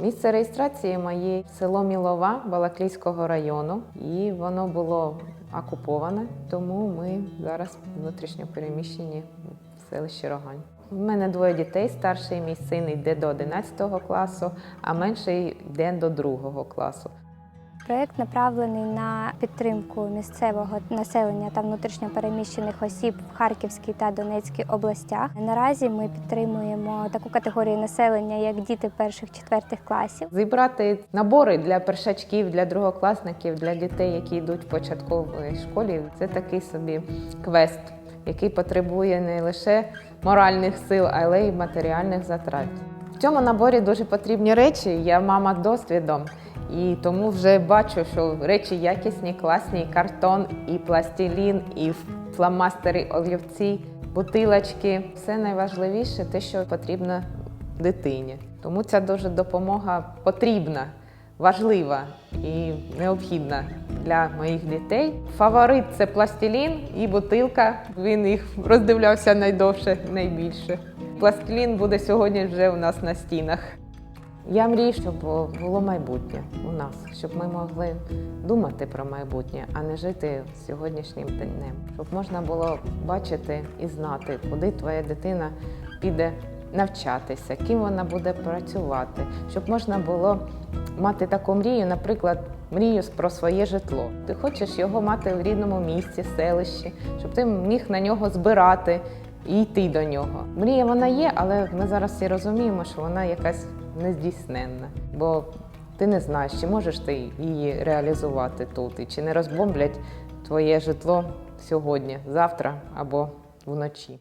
Місце реєстрації моє село Мілова Балаклійського району, і воно було окуповане, тому ми зараз внутрішньо переміщені в селищі Рогань. У мене двоє дітей. Старший мій син йде до 11 класу, а менший йде до 2 класу. Проект направлений на підтримку місцевого населення та внутрішньопереміщених осіб в Харківській та Донецькій областях. Наразі ми підтримуємо таку категорію населення, як діти перших четвертих класів. Зібрати набори для першачків, для другокласників, для дітей, які йдуть в початковій школі. Це такий собі квест, який потребує не лише моральних сил, але й матеріальних затрат. В цьому наборі дуже потрібні речі. Я мама досвідом. І тому вже бачу, що речі якісні, класні, картон, і пластилін, і фломастери, олівці, бутилочки. Все найважливіше те, що потрібно дитині. Тому ця дуже допомога потрібна, важлива і необхідна для моїх дітей. Фаворит це пластилін і бутилка. Він їх роздивлявся найдовше, найбільше. Пластилін буде сьогодні вже у нас на стінах. Я мрію, щоб було майбутнє у нас, щоб ми могли думати про майбутнє, а не жити сьогоднішнім днем. Щоб можна було бачити і знати, куди твоя дитина піде навчатися, ким вона буде працювати, щоб можна було мати таку мрію, наприклад, мрію про своє житло. Ти хочеш його мати в рідному місці, селищі, щоб ти міг на нього збирати і йти до нього. Мрія вона є, але ми зараз всі розуміємо, що вона якась нездійсненна. Бо ти не знаєш, чи можеш ти її реалізувати тут, і чи не розбомблять твоє житло сьогодні, завтра або вночі.